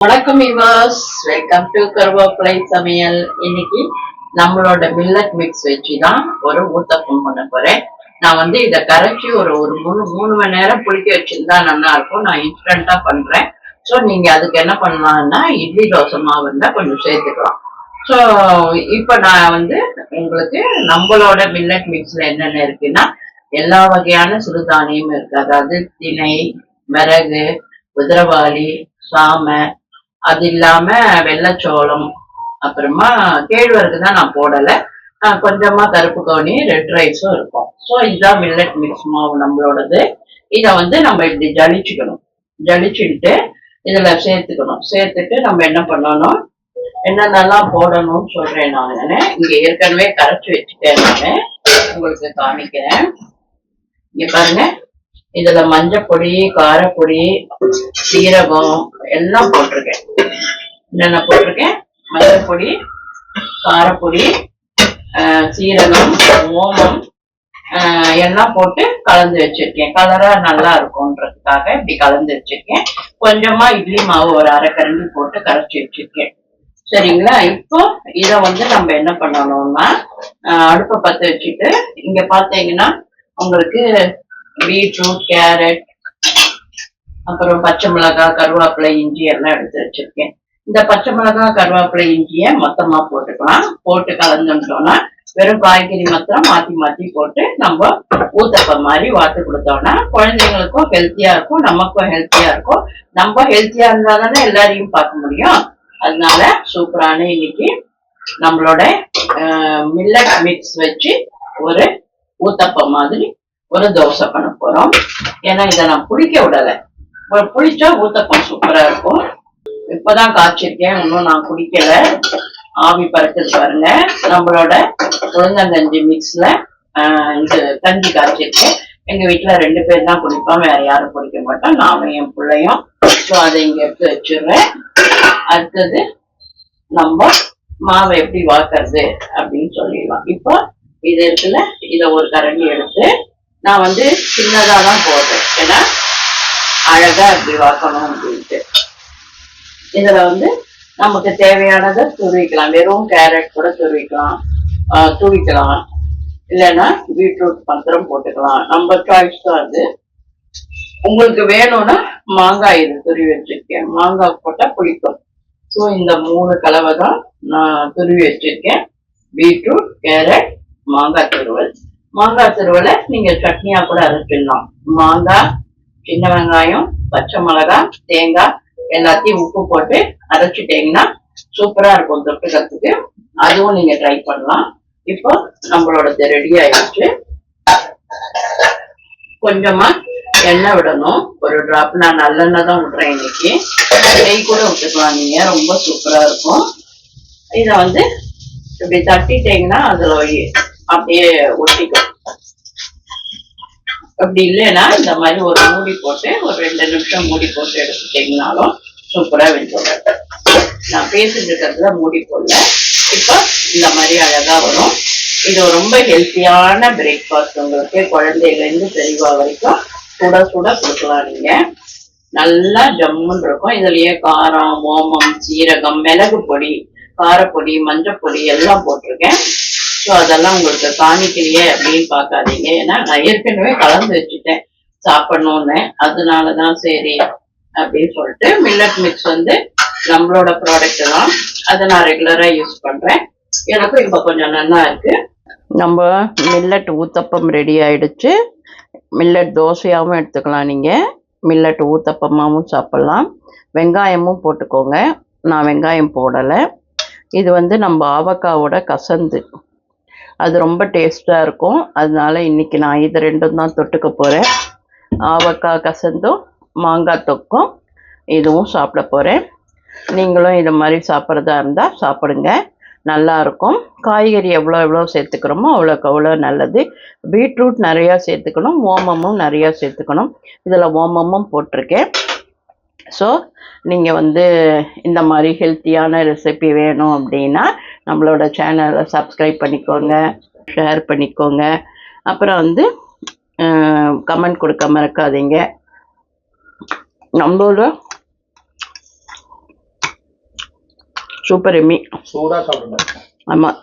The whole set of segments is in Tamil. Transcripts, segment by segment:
வணக்கம் இவாஸ் வெல்கம் டு கருவேப்பிலை சமையல் இன்னைக்கு நம்மளோட மில்லட் மிக்ஸ் வச்சு தான் ஒரு ஊத்தப்பம் பண்ண போறேன். நான் வந்து இதை கரைச்சி ஒரு ஒரு மூணு மூணு மணி நேரம் புளிக்க வச்சிருந்தா நல்லா இருக்கும். நான் இன்ஸ்டண்டா பண்றேன். ஸோ நீங்க அதுக்கு என்ன பண்ணலாம்னா இட்லி தோசை மாவு இருந்தால் கொஞ்சம் சேர்த்துக்கலாம். ஸோ இப்போ நான் வந்து உங்களுக்கு நம்மளோட மில்லட் மிக்ஸ்ல என்னென்ன இருக்குன்னா எல்லா வகையான சிறுதானியமும் இருக்கு. அதாவது திணை மிளகு குதிரவாளி சாமை அது இல்லாம வெள்ளச்சோளம் அப்புறமா கேழ்வரகு தான் நான் போடலை. கொஞ்சமா கருப்பு கவுனி ரெட் ரைஸும் இருக்கும். ஸோ இதுதான் மில்லட் மிக்ஸ் மாவு நம்மளோடது. இதை வந்து நம்ம இப்படி ஜலிச்சுக்கணும். ஜலிச்சுட்டு இதுல சேர்த்துக்கணும். சேர்த்துட்டு நம்ம என்ன பண்ணணும்? என்னென்னலாம் போடணும்னு சொல்றேன் நான். இங்க ஏற்கனவே கரைச்சி வச்சுட்டேன் நான். உங்களுக்கு காமிக்கிறேன். இங்க பாருங்க. இதுல மஞ்சப்பொடி காரப்பொடி சீரகம் எல்லாம் போட்டிருக்கேன். என்னென்ன போட்டிருக்கேன்? மஞ்சப்பொடி காரப்பொடி ஆஹ் சீரகம் ஓமம் ஆஹ் எல்லாம் போட்டு கலந்து வச்சிருக்கேன். கலரா நல்லா இருக்கும்ன்றதுக்காக இப்படி கலந்து வச்சிருக்கேன். கொஞ்சமா இட்லி மாவு ஒரு அரை கரண்டி போட்டு கரைச்சி வச்சிருக்கேன். சரிங்களா? இப்போ இதை வந்து நம்ம என்ன பண்ணணும்னா அடுப்பை பற்ற வச்சுட்டு இங்க பாத்தீங்கன்னா உங்களுக்கு பீட்ரூட் கேரட் அப்புறம் பச்சை மிளகாய் கருவேப்பிலை இஞ்சி எல்லாம் எடுத்து வச்சிருக்கேன். இந்த பச்சை மிளகாய் கருவேப்பிலை இஞ்சிய மொத்தமா போட்டுக்கலாம். போட்டு கலந்துட்டோம்னா வெறும் காய்கறி மாத்திரம் மாத்தி மாத்தி போட்டு நம்ம ஊத்தப்பம் மாதிரி வாத்து கொடுத்தோம்னா குழந்தைங்களுக்கும் ஹெல்த்தியா இருக்கும் நமக்கும் ஹெல்த்தியா இருக்கும். நம்ம ஹெல்த்தியா இருந்தா தானே எல்லாரையும் பார்க்க முடியும். அதனால சூப்பரான இன்னைக்கு நம்மளோட மில்லட் மிக்ஸ் வச்சு ஒரு ஊத்தப்பம் மாதிரி ஒரு தோசை பண்ண போறோம். ஏன்னா இதை நான் புளிக்க விடலை. ஒரு புளிச்சா ஊத்தப்பம் சூப்பரா இருக்கும். இப்பதான் காய்ச்சிருக்கேன். இன்னும் நான் குடிக்கல ஆவி பறக்குது பாருங்க. நம்மளோட உளுந்தங்கஞ்சி மிக்ஸ்ல இது கஞ்சி காய்ச்சிருக்கேன். எங்க வீட்டுல ரெண்டு பேர் தான் குடிப்போம் வேற யாரும் குடிக்க மாட்டோம். நானும் என் பிள்ளையும். ஸோ அதை இங்க எடுத்து வச்சிடுறேன். அடுத்தது நம்ம மாவை எப்படி வாக்குறது அப்படின்னு சொல்லிடலாம். இப்போ இது இருக்குல்ல இதை ஒரு கரண்டி எடுத்து நான் வந்து சின்னதா தான் போடுறேன் ஏன்னா அழகா இப்படி வாக்கணும் அப்படின்ட்டு. இதுல வந்து நமக்கு தேவையானதை துருவிக்கலாம். வெறும் கேரட் கூட துருவிக்கலாம். ஆஹ் துவிக்கலாம். இல்லைன்னா பீட்ரூட் பத்திரம் போட்டுக்கலாம். நம்ம சாய்ஸ் தான் அது. உங்களுக்கு வேணும்னா மாங்காய் இது துருவி வச்சிருக்கேன். மாங்காய் போட்டா புளிக்கும். ஸோ இந்த மூணு கலவை தான் நான் துருவி வச்சிருக்கேன். பீட்ரூட் கேரட் மாங்காய் துருவல். மாங்காய் துருவலை நீங்கள் சட்னியா கூட அரைச்சிடலாம் மாங்காய் சின்ன வெங்காயம் பச்சை மிளகாய் தேங்காய் எல்லாத்தையும் உப்பு போட்டு அரைச்சிட்டீங்கன்னா சூப்பரா இருக்கும் தொட்டுக்கிறதுக்கு. அதுவும் நீங்க ட்ரை பண்ணலாம். இப்போ நம்மளோட ரெடி ஆயிடுச்சு. கொஞ்சமா எண்ணெய் விடணும். ஒரு டிராப் நான் நல்லெண்ணெய் தான் விடுறேன் இன்னைக்கு. நெய் கூட விட்டுக்கலாம் நீங்க. ரொம்ப சூப்பரா இருக்கும். இதை வந்து இப்படி தட்டிட்டீங்கன்னா அதுல அப்படியே ஒட்டிக்கும். அப்படி இல்லைன்னா இந்த மாதிரி ஒரு மூடி போட்டு ஒரு ரெண்டு நிமிஷம் மூடி போட்டு எடுத்துட்டீங்கனாலும் சூப்பரா வெந்துடும் நான் பேசிட்டு இருக்கிறதுல மூடி போடல. இப்போ இந்த மாதிரி அழகா வரும். இது ரொம்ப ஹெல்த்தியான பிரேக்ஃபாஸ்ட் உங்களுக்கு குழந்தையில இருந்து பெரியவா வரைக்கும் சுட சுட கொடுக்கலாம் நீங்க. நல்லா ஜம்முன்னு இருக்கும். இதுலயே காரம் ஓமம் சீரகம் மிளகு பொடி காரப்பொடி மஞ்சப்பொடி எல்லாம் போட்டிருக்கேன். ஸோ அதெல்லாம் உங்களுக்கு காணிக்கலையே அப்படின்னு பார்க்காதீங்க. ஏன்னா நான் ஏற்கனவே கலந்து வச்சுட்டேன். சாப்பிடணும்னு. அதனாலதான் சரி அப்படின்னு சொல்லிட்டு மில்லட் மிக்ஸ் வந்து நம்மளோட ப்ராடக்ட் தான். அதை நான் ரெகுலரா யூஸ் பண்றேன். எனக்கும் இப்போ கொஞ்சம் நல்லா இருக்கு. நம்ம மில்லட் ஊத்தப்பம் ரெடி ஆயிடுச்சு. மில்லட் தோசையாகவும் எடுத்துக்கலாம் நீங்கள் மில்லட் ஊத்தப்பமாகவும் சாப்பிட்லாம். வெங்காயமும் போட்டுக்கோங்க. நான் வெங்காயம் போடலை. இது வந்து நம்ம ஆவக்காவோட கசந்து. அது ரொம்ப டேஸ்ட்டாக இருக்கும். அதனால இன்னைக்கு நான் இது ரெண்டும் தான் தொட்டுக்க போகிறேன் ஆவக்காய் கசந்தும் மாங்காய் தொக்கும் இதுவும் சாப்பிட போகிறேன் நீங்களும் இது மாதிரி சாப்பிட்றதா இருந்தால் சாப்பிடுங்க. நல்லாயிருக்கும் காய்கறி எவ்வளோ எவ்வளோ சேர்த்துக்கிறோமோ அவ்வளோக்கு அவ்வளோ நல்லது. பீட்ரூட் நிறையா சேர்த்துக்கணும். ஓமமும் நிறையா சேர்த்துக்கணும். இதில் ஓமமும் போட்டிருக்கேன். ஸோ நீங்கள் வந்து இந்த மாதிரி ஹெல்த்தியான ரெசிபி வேணும் அப்படின்னா நம்மளோட சேனலை சப்ஸ்கிரைப் பண்ணிக்கோங்க ஷேர் பண்ணிக்கோங்க. அப்புறம் வந்து கமெண்ட் கொடுக்க மறக்காதீங்க. நம்மளோட சூப்பர் எம்மி சூடா சாப்பிடுங்க. ஆமாம்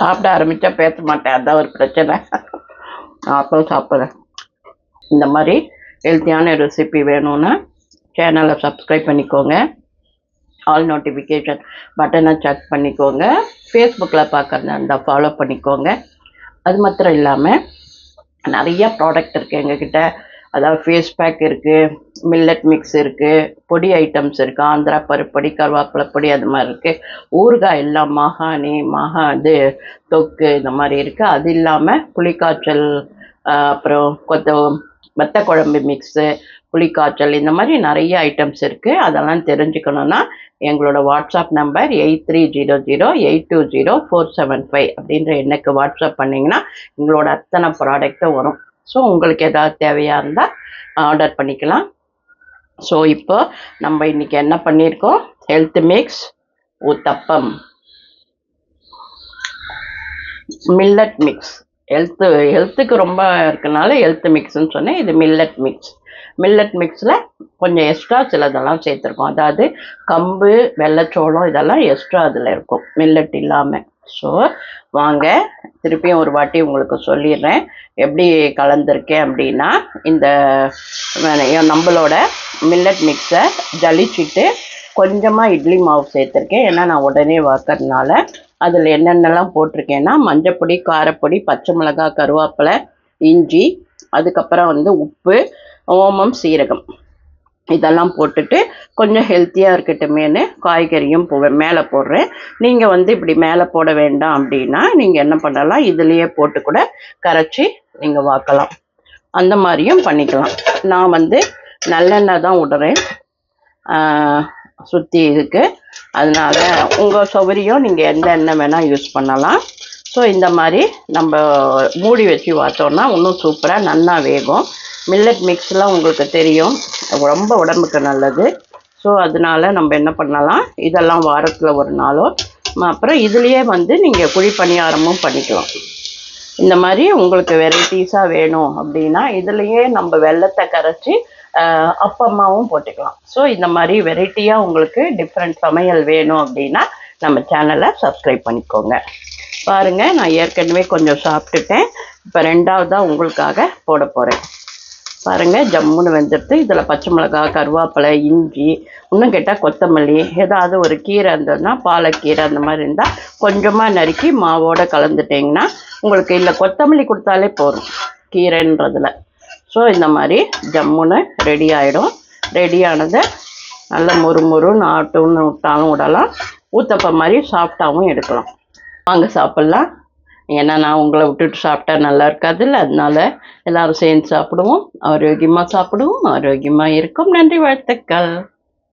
சாப்பிட ஆரம்பிச்சா பேச மாட்டேன். அதான் ஒரு பிரச்சனை. நான் அப்போ சாப்பிட்றேன். இந்த மாதிரி ஹெல்த்தியான ரெசிபி வேணும்னா சேனலை சப்ஸ்கிரைப் பண்ணிக்கோங்க. ஆல் நோட்டிஃபிகேஷன் பட்டனை செக் பண்ணிக்கோங்க. ஃபேஸ்புக்கில் பார்க்குறதா இருந்தால் ஃபாலோ பண்ணிக்கோங்க. அது மாத்திரம் இல்லாமல் நிறைய ப்ராடக்ட் இருக்குது எங்ககிட்ட. அதாவது ஃபேஸ் பேக் இருக்குது மில்லட் மிக்ஸ் இருக்குது பொடி ஐட்டம்ஸ் இருக்குது ஆந்திரா பருப்பொடி கருவேப்பிலை பொடி அது மாதிரி இருக்குது ஊறுகாய் எல்லாம் மகாணி மகா இது தொக்கு இந்த மாதிரி இருக்குது அது இல்லாமல் புளிக்காய்ச்சல் அப்புறம் கொத்த வத்த குழம்பு மிக்ஸு புளிக்காய்ச்சல் இந்த மாதிரி நிறைய ஐட்டம்ஸ் இருக்குது அதெல்லாம் தெரிஞ்சுக்கணுன்னா எங்களோட WhatsApp number eight three zero zero eight two zero four seven five அப்படின்ற எண்ணுக்கு வாட்ஸ்அப் பண்ணிங்கன்னா எங்களோட அத்தனை ப்ராடக்ட்டும் வரும். ஸோ உங்களுக்கு ஏதாவது தேவையாக இருந்தால் ஆர்டர் பண்ணிக்கலாம். ஸோ இப்போ நம்ம இன்னைக்கு என்ன பண்ணியிருக்கோம்? Health mix uttapam. Millet mix health ஹெல்த்துக்கு ரொம்ப இருக்கனால ஹெல்த் மிக்ஸ்ன்னு சொன்னேன். இது மில்லட் மிக்ஸ் மில்லட் மிக்ஸில் கொஞ்சம் எக்ஸ்ட்ரா சிலதெல்லாம் சேர்த்துருக்கோம். அதாவது கம்பு வெள்ளைச்சோளம் இதெல்லாம் எக்ஸ்ட்ரா அதில் இருக்கும். மில்லட் இல்லாமல் ஸோ வாங்க திருப்பியும் ஒரு வாட்டி உங்களுக்கு சொல்லிடுறேன். எப்படி கலந்துருக்கேன் அப்படின்னா இந்த நம்மளோட மில்லட் மிக்ஸை ஜலிச்சுட்டு கொஞ்சமாக இட்லி மாவு சேர்த்துருக்கேன். ஏன்னா நான் உடனே வாக்கறதுனால அதில் என்னென்னலாம் போட்டிருக்கேன்னா மஞ்சப்பொடி காரப்பொடி பச்சை மிளகாய் கருவேப்பிலை இஞ்சி அதுக்கப்புறம் வந்து உப்பு ஓமம் சீரகம். இதெல்லாம் போட்டுட்டு கொஞ்சம் ஹெல்த்தியாக இருக்கட்டுமேனு காய்கறியும் போ மேலே போடுறேன். நீங்கள் வந்து இப்படி மேலே போட வேண்டாம் அப்படின்னா நீங்கள் என்ன பண்ணலாம்? இதுலேயே போட்டு கூட கரைச்சி நீங்கள் வாக்கலாம். அந்த மாதிரியும் பண்ணிக்கலாம். நான் வந்து நல்லெண்ணெய் தான் விடுறேன் சுற்றி இருக்கு. அதனால உங்கள் சௌகரியம் நீங்கள் எந்த எண்ணெய் வேணால் யூஸ் பண்ணலாம். ஸோ இந்த மாதிரி நம்ம மூடி வச்சு பார்த்தோன்னா இன்னும் சூப்பராக நல்லா வேகும். மில்லட் மிக்ஸ்லாம் உங்களுக்கு தெரியும். ரொம்ப உடம்புக்கு நல்லது. ஸோ அதனால நம்ம என்ன பண்ணலாம்? இதெல்லாம் வாரத்தில் ஒரு நாளோ அப்புறம் இதுலேயே வந்து நீங்கள் குழி பணியாரமும் பண்ணிக்கலாம். இந்த மாதிரி உங்களுக்கு வெரைட்டிஸாக வேணும் அப்படின்னா இதுலேயே நம்ம வெள்ளத்தை கரைச்சி அப்பமாவும் போட்டுக்கலாம். ஸோ இந்த மாதிரி வெரைட்டியாக உங்களுக்கு டிஃப்ரெண்ட் சமையல் வேணும் அப்படின்னா நம்ம சேனலை சப்ஸ்கிரைப் பண்ணிக்கோங்க. பாருங்க நான் ஏற்கனவே கொஞ்சம் சாப்பிட்டுட்டேன். இப்போ ரெண்டாவதாக உங்களுக்காக போட போகிறேன் பாருங்க ஜம்முன்னு வெந்துடுது இதில் பச்சை மிளகாய் கருவேப்பிலை இஞ்சி இன்னும் கேட்டால் கொத்தமல்லி ஏதாவது ஒரு கீரை இருந்ததுன்னா பாலக்கீரை அந்த மாதிரி இருந்தால் கொஞ்சமாக நறுக்கி மாவோட கலந்துட்டிங்கன்னா உங்களுக்கு இல்லை கொத்தமல்லி கொடுத்தாலே போதும். கீரைன்றதுல. ஸோ இந்த மாதிரி ஜம்முன்னு ரெடி ஆகிடும் ரெடி ஆனதை நல்ல முறு முறுன்னு ஆட்டுன்னு விட்டாலும் விடலாம். ஊத்தப்ப மாதிரி சாஃப்டாகவும் எடுக்கலாம். வாங்க சாப்பிட்லாம். ஏன்னா நான் உங்களை விட்டுட்டு சாப்பிட்டா நல்லா இருக்காதுல்ல? அதனால எல்லாரும் சேர்ந்து சாப்பிடுவோம். ஆரோக்கியமாக சாப்பிடுவோம். ஆரோக்கியமாக இருக்கும். நன்றி வாழ்த்துக்கள்.